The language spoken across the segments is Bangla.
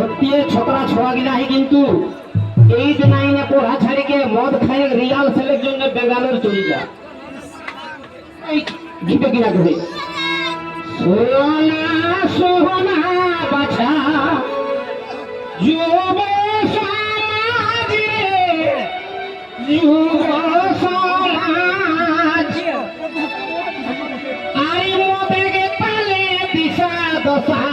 সত্যিয়ে છોકરા છોવા ગયા હે কিন্তু এই যে নাইনে পড়া ছাড়ি কে মদ খায় রিয়াল সেলের জন্য বেঙ্গালোর চলে যা। এই ঘিপে কিনা করে সোনা সোনা, বাছা, যুব সমাজে, যুব সমাজ, আরে মোদেগে পালে দিশা দশা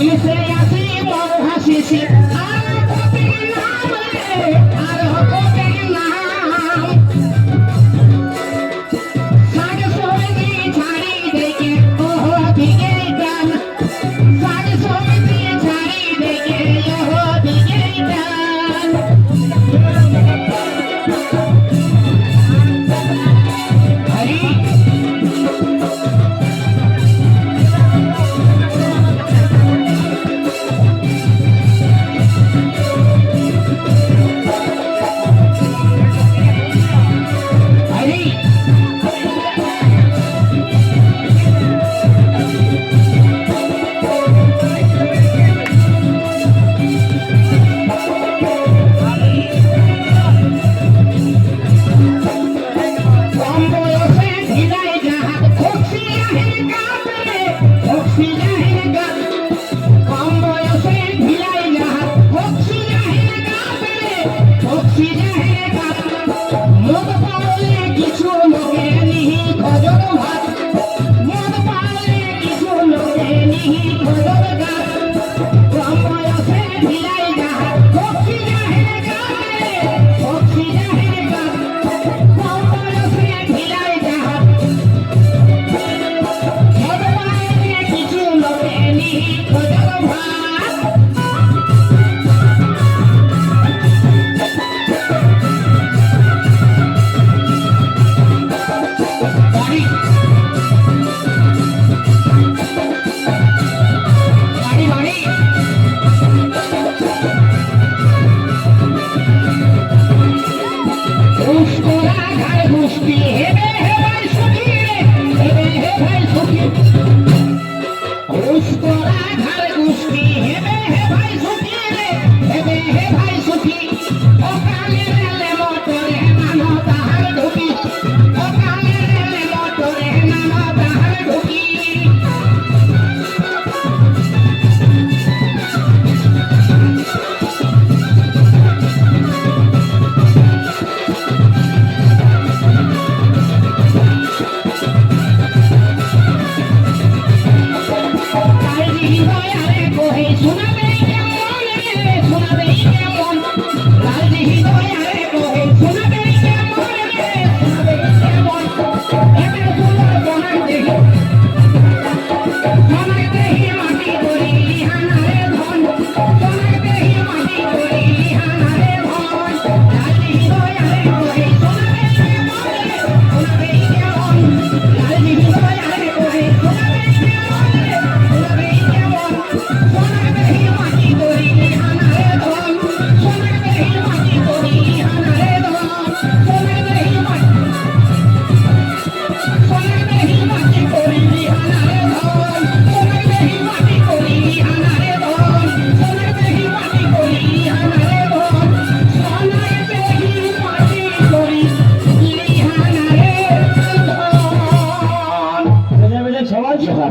হাসি হাসি